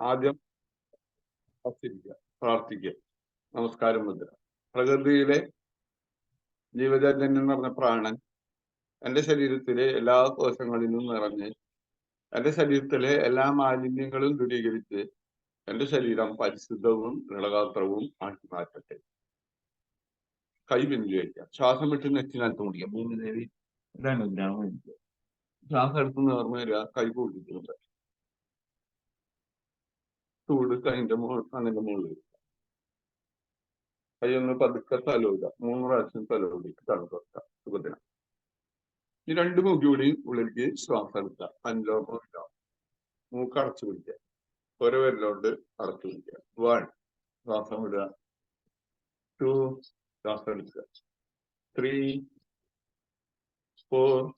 ആദ്യം പ്രാർത്ഥിക്കുക. പ്രാർത്ഥിക്കുക. നമസ്കാരം മുദ്ര. പ്രകൃതിയിലെ ജീവചൈതന്യം എന്ന് പറഞ്ഞ പ്രാണൻ എന്റെ ശരീരത്തിലെ എല്ലാ കോശങ്ങളിലും നിറഞ്ഞ് എന്റെ ശരീരത്തിലെ എല്ലാ മാലിന്യങ്ങളും ദൂരീകരിച്ച് എന്റെ ശരീരം പരിശുദ്ധവും ദൃഢഗാത്രവും ആക്കി മാറ്റട്ടെ. കൈ പിന്തുവയ്ക്കുക ശ്വാസം വിട്ട് നെറ്റിനകത്ത് മുടിക്കുക. ഭൂമിദേവി ശ്വാസം എടുത്ത് നേർന്ന് വരിക. കൈ കൂട്ടിട്ടുണ്ട് ചൂട് അതിന്റെ അതിന്റെ മുകളിൽ. കൈ ഒന്ന് പതുക്കെ തലോടുക. മൂന്ന് പ്രാവശ്യം തലോടിക്ക് തണുക്കുക സുഖത്തിന്. ഈ രണ്ട് മൂക്കി കൂടി ഉള്ളിലേക്ക് ശ്വാസം എടുക്കുക. അഞ്ചോമോ മൂക്ക് അടച്ചു പിടിക്കുക. ഓരോ വിരലോണ്ട് അടച്ചു പിടിക്കുക. വൺ. ശ്വാസം വിടുക. ടു. ശ്വാസം എടുക്കുക. Three. Four.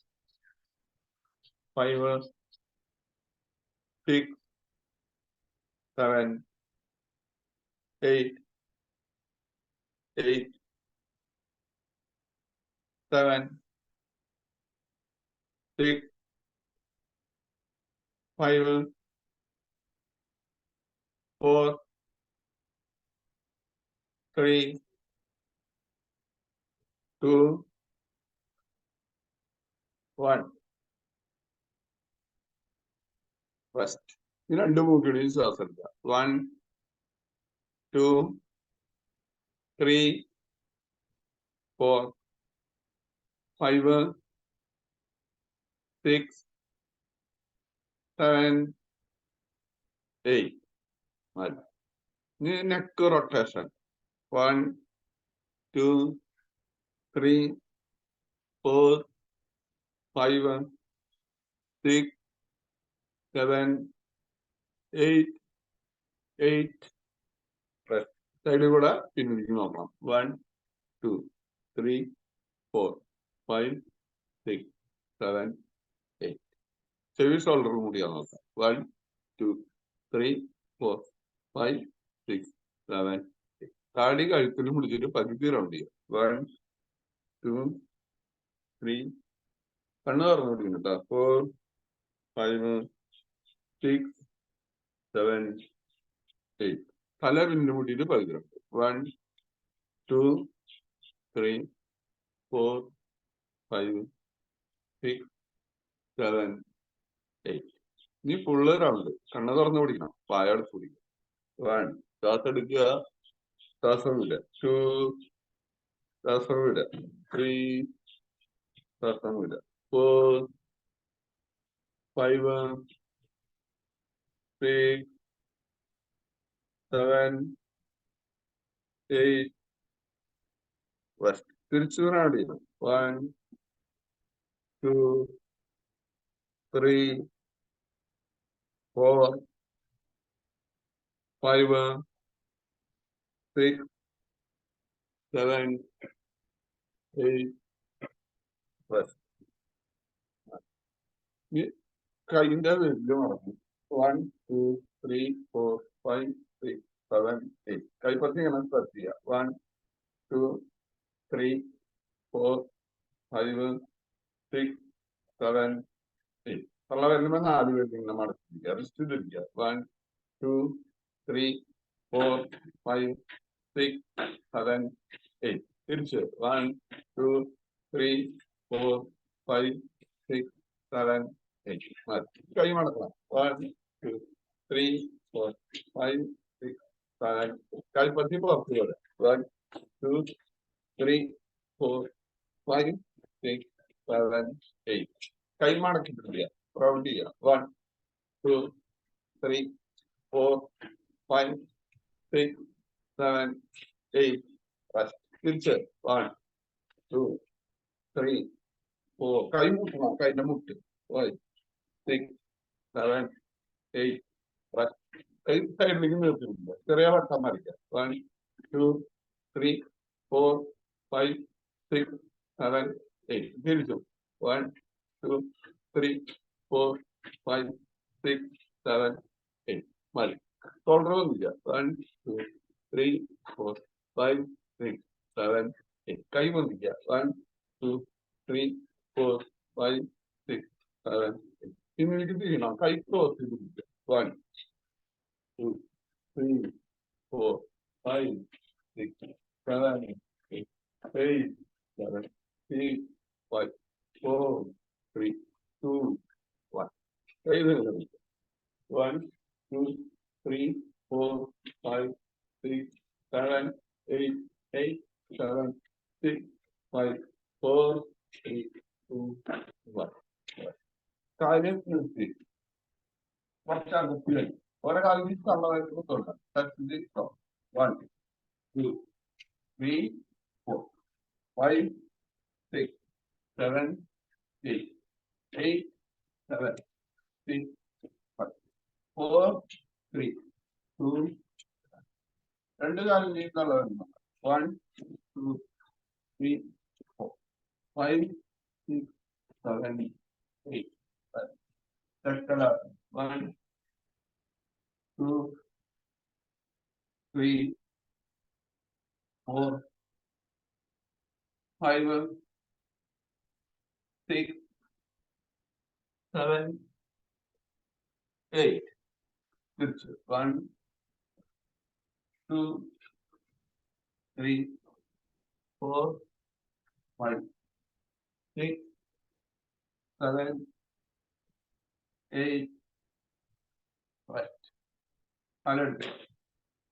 Five. Six. seven, eight, eight, seven, six, five, four, three, two, one. First. ഈ രണ്ട് മൂക്കിടി ശ്വാസം എടുക്കുക. One two three four five six seven eight ഇനി neck rotation one two three four five six seven eight eight സൈഡിൽ കൂടെ പിന്നിലേക്ക് നോക്കണം one two three four five six seven eight ചെവി ഷോൾഡർ കൂടിയാണ് നോക്കാം. One two three four five six seven eight താടി കഴുത്തിൽ മുടിച്ചിട്ട് പകുതി റൗണ്ട് ചെയ്യാം. വൺ ടു ത്രീ കണ്ണ് തുറന്നു പിടിക്കുന്നു കേട്ടോ four five six seven eight പല പിന്നു കൂട്ടിയിട്ട് പകുതിരുണ്ട് one two three four five six seven eight ഇനി ഫുള്ള് റൗണ്ട് കണ്ണ തുറന്ന് പിടിക്കണം. പായടത്ത് പിടിക്കണം. വൺ ശ്വാസം എടുക്കുക. ശ്വാസം വിടുക. ടു ശ്വാസം വിടുക. ത്രീ ശ്വാസം വിടുക. Four five six, seven, eight. West. Tiruchuradi. One, two, three, four, five, six, seven, eight, west. இந்த one two three four five six seven eight കൈപ്പത്തി ഇങ്ങനെ സ്ട്രെച്ച് ചെയ്യുക one two three four five six seven eight തള്ള വരുമ്പോൾ നാല് പേർക്ക് ഇങ്ങനെ മടക്കിരിക്കുക റിസ്റ്റ് തിരിക്കുക one two three four five six seven eight തിരിച്ച് one two three four five six seven eight കൈ മടക്കണം കൈപ്പത്തി പുറത്ത് പോലെ one two three four five six seven eight കൈ മടക്കിട്ടില്ല റൗണ്ട് ചെയ്യുക one two three four five six seven eight തിരിച്ച് one two three four കൈ മുട്ടണം കൈന്റെ മുട്ട് ഫൈവ് സിക്സ് സെവൻ എയ്റ്റ് കൈ സൈഡിലേക്ക് നിർത്തിയിട്ടുണ്ട്. ചെറിയ വട്ടം വരയ്ക്കുക one two three four five six seven eight തിരിച്ചു. One two three four five six seven eight മതി. ഷോൾഡർ വന്നില്ല one two three four five six seven eight കൈ വന്നില്ല one two three four five six seven eight പിന്നെ എനിക്ക് തിരിയണം. കൈ close ചെയ്ത് one two, three, four, five, six, seven, eight, eight, seven, six, five, four, three, two, one. One, two, three, four, five, six, seven, eight, eight, seven, six, five, four, three, two, one. Silence music. What are the feelings? కూరగాయలు తీసుకు అల్లం వైపు చూడాలి that is the problem one two three four five six seven eight eight seven six five four three two రెండు గాలి నీళ్ళు అల్లం అనమాట one two three four five six seven eight that colour one three, four, five, six, seven, eight. It's one, two, three, four, five, six, seven, eight, right. Hundred.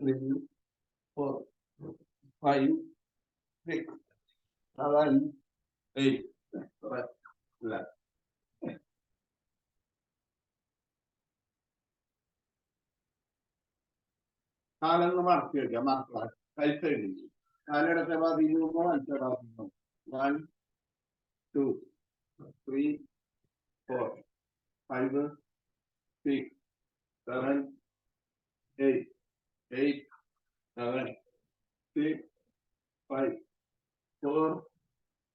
one two three four five six seven eight കാലങ്ങൾ മറക്കി വെക്കാം മക്കളെ കൈസൈഡ് കാലിടത്തെ പതിമൂന്നോ അഞ്ചോ പതിമൂന്നോ one two three four five six, seven, eight, eight, seven, six, five, four,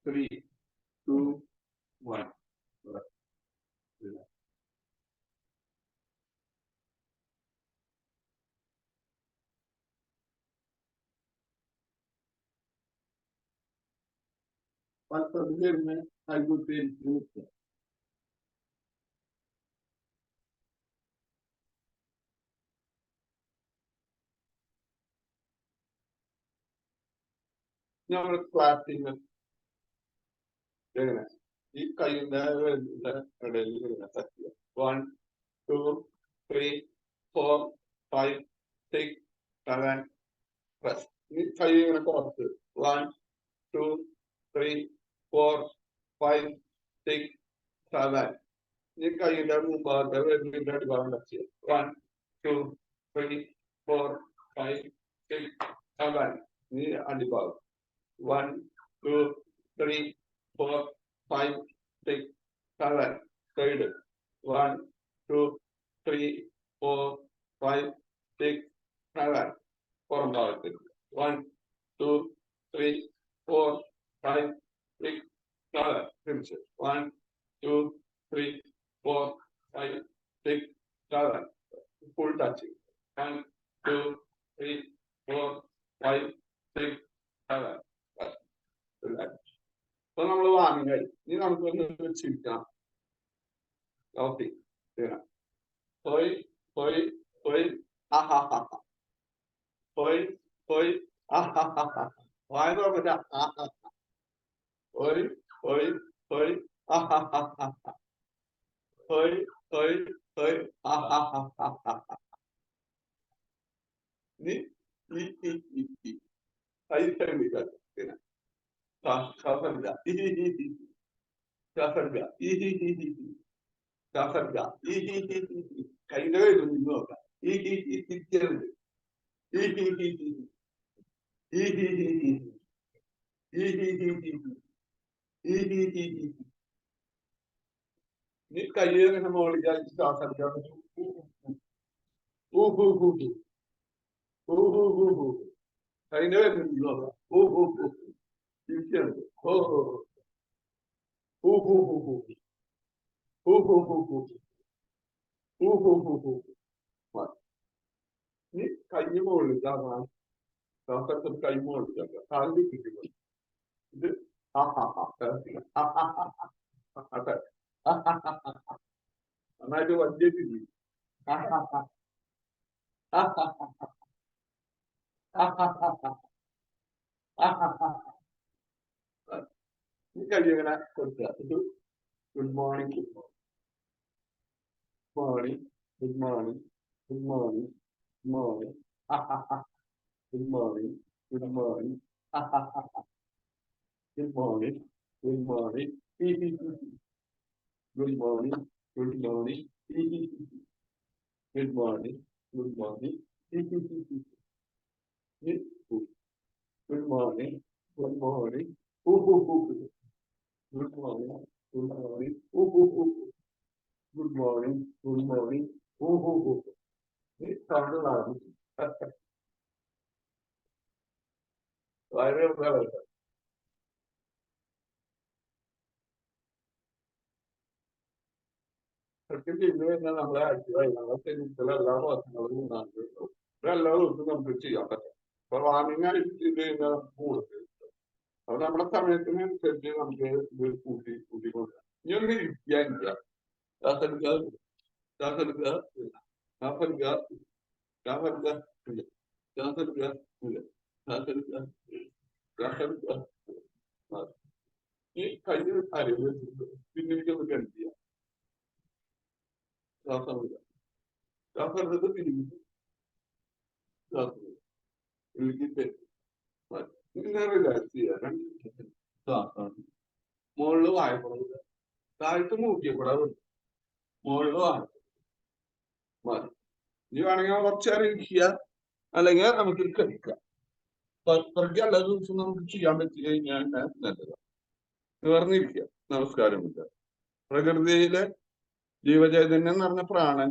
three, two, one. But for the I would be in നമ്മൾ clapping എങ്ങനെ ഈ കൈയുടെ ഇടയിൽ ഇങ്ങനെ തട്ടുക one two three four five six seven plus ഈ കൈ ഇങ്ങനെ കുറച്ച്. One two three four five six seven ഈ കൈയുടെ മുമ്പാകത്തെ വെല്ലിന്റെ അടിഭാഗം വെച്ച് one two three four five six seven ഈ അടിഭാഗം. one, two, three, four, five, six, seven, third, one, two, three, four, five, six, seven, four, one, two, three, four, five, six, seven, finish it. One, two, three, four, five, six, seven, full touching. One, two, three, four, five, six, seven. അപ്പൊ നമ്മൾ വാങ്ങി ഇനി നമുക്കൊന്ന് വെച്ചിരിക്കാം okay പോയി പോയി പോയി ആ ഹാ ഹാ ഹാ പോയി പോയി Yapma bir daha. Yapma bir daha. Yapma bir daha. Kayınlara döndüm o kadar. Ni kayınlara mı olacak? Yapma bir daha. Uhuhuhu. Uhuhuhu. Kayınlara döndüm o kadar. Uhuhuhu. विचार हो हो हो हो हो हो हो हो हो हो हो हो हो हो まあ、ね、買い物だな。だからその買い物だから、単力でも。で、あはは、あはは、あはは、あはは、あなたは出てる。あはは、あはは、あはは、あはは、あはは、ಈಗ ವಿವರ ಕೊಡ್ತಾರೆ ಇದು good morning morning good morning good morning morning good morning good morning good morning good morning good morning good morning good morning good morning good morning good morning good morning Good morning. Good morning. Oh, oh, oh. Good morning. Good morning. Oh, oh, oh. This sounded loud. I remember. Perché noi non abbiamo, la tendenza la lava, la luna, la luna, la luna, la luna, la luna, la luna, la luna, la luna, la luna, la luna, la luna, la luna, la luna, la luna, la luna, la luna, la അപ്പൊ നമ്മുടെ സമയത്തിനനുസരിച്ച് നമുക്ക് ഇത് കൂട്ടി കൂട്ടി കൊടുക്കാം ഇനി ഒരു ഇരിക്കാനില്ല ഈ പിന്നെ എനിക്കൊന്ന് കണ്ടില്ല ദാസമില്ല ഇങ്ങനെ മുകളിൽ വായപ്പുറത്ത് താഴത്ത് മൂക്കിയപ്പെടാതെ മുകളിൽ വായ ഇനി വേണമെങ്കിൽ കുറച്ച് നേരം ഇരിക്കുക അല്ലെങ്കിൽ നമുക്ക് കഴിക്കാം. അത്രയ്ക്ക് എല്ലാ നമുക്ക് ചെയ്യാൻ പറ്റി കഴിഞ്ഞാൽ നല്ലതാണ്. നിവർന്നിരിക്കുക പ്രകൃതിയിലെ ജീവചൈതന്യം എന്ന് പറഞ്ഞ പ്രാണൻ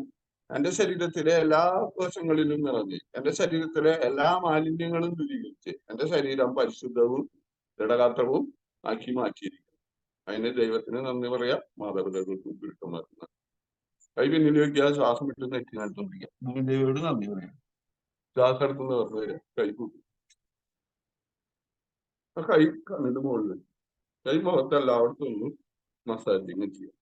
എന്റെ ശരീരത്തിലെ എല്ലാ കോശങ്ങളിലും നിറഞ്ഞ് എന്റെ ശരീരത്തിലെ എല്ലാ മാലിന്യങ്ങളും ദൂരീകരിച്ച് എന്റെ ശരീരം പരിശുദ്ധവും ദൃഢഗാത്രവും ആക്കി മാറ്റിയിരിക്കുന്നു. അതിന് ദൈവത്തിന് നന്ദി പറയാം. മാതാപിതാക്കൾക്ക് ഗുരുക്കന്മാർക്ക് കൈ പിന്നിൽ വെക്കുക ശ്വാസം വിട്ട് നെറ്റി നടത്തുകൊണ്ടിരിക്കുക ദൈവയോട് നന്ദി പറയാം. ശ്വാസം എടുക്കുന്ന വെറുതെ വരിക കൈ കൂട്ടി കൈ കണ്ണിന്റെ മുകളിൽ കൈ മുഖത്ത് എല്ലായിടത്തും ഒന്ന് മസാജിങ് ചെയ്യാം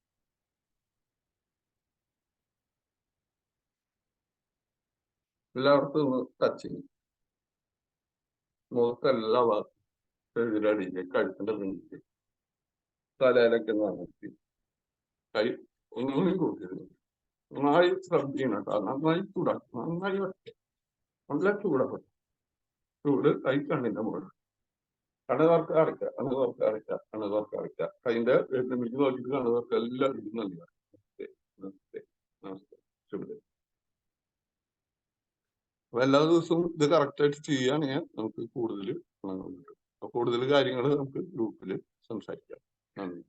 എല്ലായിടത്തും ടച്ച് ചെയ്യും. മുഖത്തെല്ലാ ഭാഗത്തും എതിരടിക്കുക കഴുത്തിന്റെ റിഞ്ച് തലയിലൊക്കെ നിർത്തി കൈ ഒന്നും കൊടുക്കരുത് നന്നായി ശ്രദ്ധിക്കണം കേട്ടോ. നന്നായി ചൂടാക്കും. നന്നായി വയ്ക്കും നല്ല ചൂടാക്കും. ചൂട് കൈ കണ്ണിന്റെ മുകളിൽ. കണ്ണ് തുറക്കുക അടയ്ക്കുക കണ്ണ് തുറക്കുക അടയ്ക്കുക കണ്ണ് തുറക്കുക അടയ്ക്കുക കൈന്റെ വീട്ടിൽ എനിക്ക് നോക്കിയിട്ട് കണ്ണ് തുറക്കുക എല്ലാം ഇരിക്കുന്നുണ്ട്. നമസ്തേ. നമസ്തേ. ശുഭദേവ് അപ്പൊ എല്ലാ ദിവസവും ഇത് കറക്റ്റ് ആയിട്ട് ചെയ്യുകയാണെങ്കിൽ നമുക്ക് കൂടുതൽ ഗുണങ്ങൾ കിട്ടും അപ്പൊ കൂടുതൽ കാര്യങ്ങൾ നമുക്ക് ഗ്രൂപ്പിൽ സംസാരിക്കാം. നന്ദി.